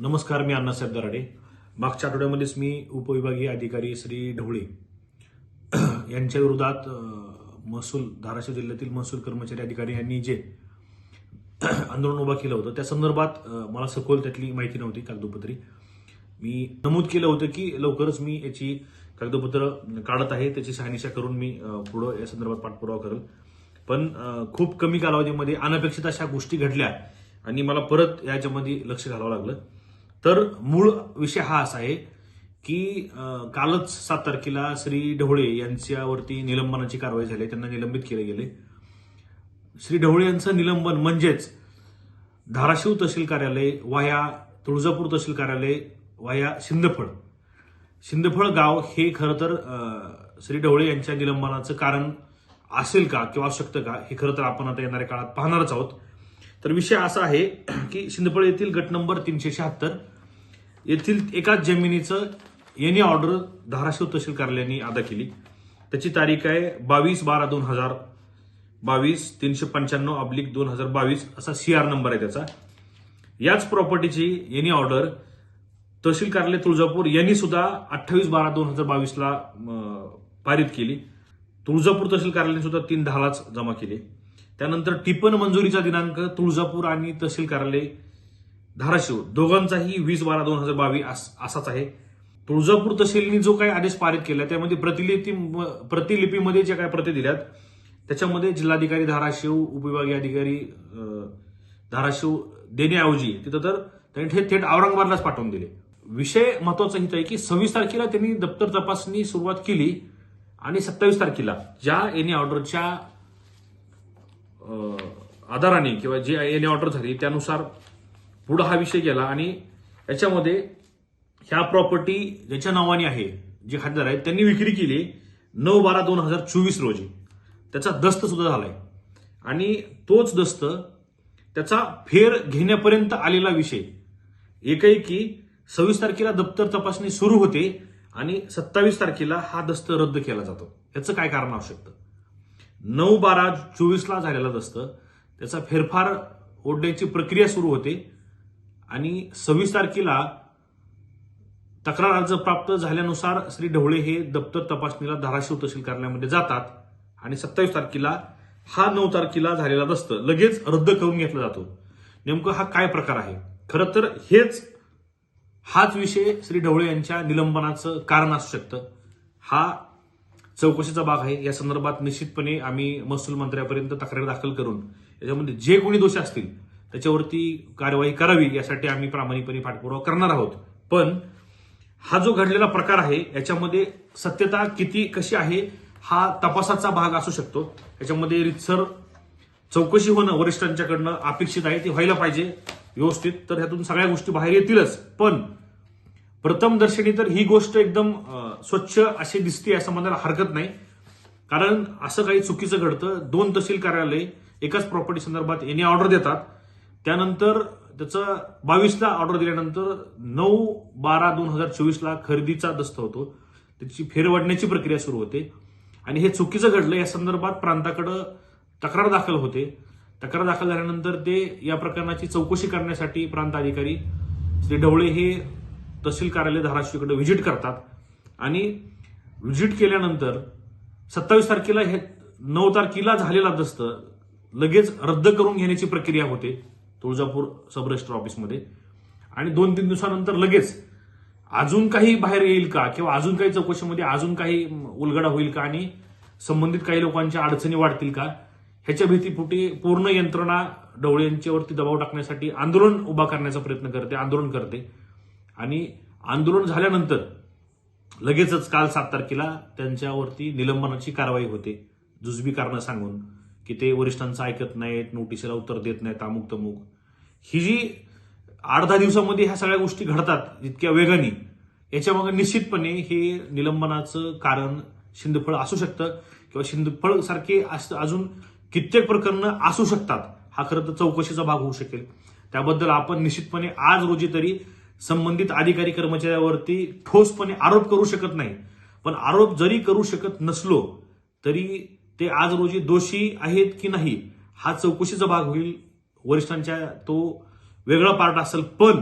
नमस्कार मी अण्णासाहेब दराडे. मागच्या आठवड्यामध्येच मी उपविभागीय अधिकारी श्री ढवळे यांच्या विरोधात महसूल धाराशिव जिल्ह्यातील महसूल कर्मचारी अधिकारी यांनी जे आंदोलन उभा केलं होतं त्या संदर्भात मला सखोल त्यातली माहिती नव्हती कागदोपत्री. मी नमूद केलं होतं की लवकरच मी याची कागदपत्र काढत आहे त्याची शहानिशा करून मी पुढं या संदर्भात पाठपुरावा करेल. पण खूप कमी कालावधीमध्ये अनपेक्षित अशा गोष्टी घडल्या आणि मला परत याच्यामध्ये लक्ष घालावं लागलं. तर मूळ विषय हा असा आहे की कालच सात तारखेला श्री ढवळे यांच्यावरती निलंबनाची कारवाई झाली. आहे. त्यांना निलंबित केले गेले. श्री ढवळे यांचं निलंबन म्हणजेच धाराशिव तहसील कार्यालय वाया तुळजापूर तहसील कार्यालय वाया शिंदफळ. शिंदफळ गाव हे खरं तर श्री ढवळे यांच्या निलंबनाचं कारण असेल का किंवा आवश्यकतं का हे खरं तर आपण आता येणाऱ्या काळात पाहणारच आहोत. तर विषय असा आहे की शिंदपळ येथील गट नंबर तीनशे शहात्तर येथील एकाच जमिनीचं एनी ऑर्डर धाराशिव तहसील कार्यालयाने अदा केली. त्याची तारीख आहे बावीस बारा दोन हजार बावीस तीनशे पंच्याण्णव अब्लिक दोन हजार बावीस असा सी आर नंबर आहे त्याचा. याच प्रॉपर्टीची एनी ऑर्डर तहसील कार्यालय तुळजापूर यांनी सुद्धा अठ्ठावीस बारा दोन हजार बावीसला पारित केली. तुळजापूर तहसील कार्यालयाने सुद्धा तीन दहालाच जमा केली. त्यानंतर टिपण मंजुरीचा दिनांक तुळजापूर आणि तहसील कार्यालय धाराशिव. दोघांचाही वीस बारा दोन हजार बावीस असाच आहे. तुळजापूर तहसीलने जो काही आदेश पारित केला त्यामध्ये प्रतिलिपी प्रतिलिपीमध्ये ज्या काही प्रती दिल्यात त्याच्यामध्ये जिल्हाधिकारी धाराशिव उपविभागीय अधिकारी धाराशिव देण्याऐवजी तिथं तर त्यांनी थेट थेट औरंगाबादलाच पाठवून दिले. विषय महत्त्वाचा हित आहे की सव्वीस तारखेला त्यांनी दप्तर तपासणी सुरुवात केली आणि सत्तावीस तारखेला ज्या एनी ऑर्डरच्या आधाराने किंवा जे एन ऑर्डर झाली त्यानुसार पुढं हा विषय गेला आणि याच्यामध्ये ह्या प्रॉपर्टी ज्याच्या नावाने आहे जे खातेदार आहेत त्यांनी विक्री केली नऊ बारा दोन हजार चोवीस रोजी. त्याचा दस्त सुद्धा झालाय. आणि तोच दस्त त्याचा फेर घेण्यापर्यंत आलेला विषय एकाएकी सव्वीस तारखेला दप्तर तपासणी सुरू होते आणि सत्तावीस तारखेला हा दस्त रद्द केला जातो. याचं काय कारण असू शकतं नऊ बारा चोवीसला झालेला असतं. त्याचा फेरफार ओढण्याची प्रक्रिया सुरू होते. आणि सव्वीस तारखेला तक्रार अर्ज प्राप्त झाल्यानुसार श्री ढवळे हे दप्तर तपासणीला धाराशिव तहसील कार्यालयामध्ये जातात. आणि सत्तावीस तारखेला हा नऊ तारखेला झालेला असतं. लगेच रद्द करून घेतला जातो. नेमकं हा काय प्रकार आहे? खरं तर हेच हाच विषय श्री ढवळे यांच्या निलंबनाचं कारण असू शकतं. हा चौकशीचा भाग आहे. या संदर्भात निश्चितपणे आम्ही महसूल मंत्र्यापर्यंत तक्रार दाखल करून याच्यामध्ये जे कोणी दोष असतील त्याच्यावरती कारवाई करावी यासाठी आम्ही प्रामाणिकपणे पाठपुरावा करणार आहोत. पण हा जो घडलेला प्रकार आहे याच्यामध्ये सत्यता किती कशी आहे हा तपासाचा भाग असू शकतो. याच्यामध्ये रितसर चौकशी होणं वरिष्ठांच्याकडनं अपेक्षित आहे ती व्हायला पाहिजे व्यवस्थित. तर ह्यातून सगळ्या गोष्टी बाहेर येतीलच. पण प्रथम दर्शनी तर ही गोष्ट एकदम स्वच्छ अशी दिसते असं म्हणायला हरकत नाही. कारण असं काही चुकीचं घडतं. दोन तहसील कार्यालय एकाच प्रॉपर्टी संदर्भात यांनी ऑर्डर देतात. त्यानंतर त्याचं बावीसला ऑर्डर दिल्यानंतर नऊ बारा दोन हजार चोवीसला खरेदीचा दस्त होतो. त्याची फेरवडण्याची प्रक्रिया सुरू होते. आणि हे चुकीचं घडलं या संदर्भात प्रांताकडं तक्रार दाखल होते. तक्रार दाखल झाल्यानंतर ते या प्रकरणाची चौकशी करण्यासाठी प्रांत अधिकारी श्री ढवळे हे तहसील कार्यालय धाराशिवकडे व्हिजिट करतात. आणि व्हिजिट केल्यानंतर सत्तावीस तारखेला हे नऊ तारखेला झालेला दस्त लगेच रद्द करून घेण्याची प्रक्रिया होते तुळजापूर सब रजिस्टर ऑफिसमध्ये. आणि दोन तीन दिवसानंतर लगेच अजून काही बाहेर येईल का किंवा अजून काही चौकशीमध्ये अजून काही उलगडा होईल का आणि संबंधित काही लोकांच्या अडचणी वाढतील का ह्याच्या भीतीपोटी पूर्ण यंत्रणा डवळे यांच्यावरती दबाव टाकण्यासाठी आंदोलन उभा करण्याचा प्रयत्न करते आंदोलन करते. आणि आंदोलन झाल्यानंतर लगेचच काल सात तारखेला त्यांच्यावरती निलंबनाची कारवाई होते. जुजबी कारणं सांगून की ते वरिष्ठांचं ऐकत नाहीत नोटिसीला उत्तर देत नाहीत अमुक तमुक. ही जी आठ दहा दिवसामध्ये ह्या सगळ्या गोष्टी घडतात इतक्या वेगाने याच्यामागे निश्चितपणे हे निलंबनाचं कारण शिंदफळ असू शकतं किंवा शिंदफळ सारखे अजून कित्येक प्रकरणं असू शकतात. हा खरं तर चौकशीचा भाग होऊ शकेल. त्याबद्दल आपण निश्चितपणे आज रोजी तरी संबंधित अधिकारी कर्मचाऱ्यावरती ठोसपणे आरोप करू शकत नाही. पण आरोप जरी करू शकत नसलो तरी ते आज रोजी दोषी आहेत की नाही हा चौकशीचा भाग होईल. वरिष्ठांच्या तो वेगळा पार्ट असेल. पण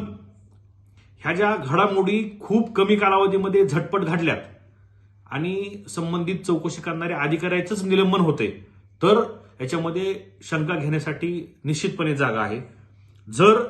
ह्या ज्या घडामोडी खूप कमी कालावधीमध्ये झटपट घडल्यात आणि संबंधित चौकशी करणाऱ्या अधिकाऱ्याचंच निलंबन होते तर याच्यामध्ये शंका घेण्यासाठी निश्चितपणे जागा आहे. जर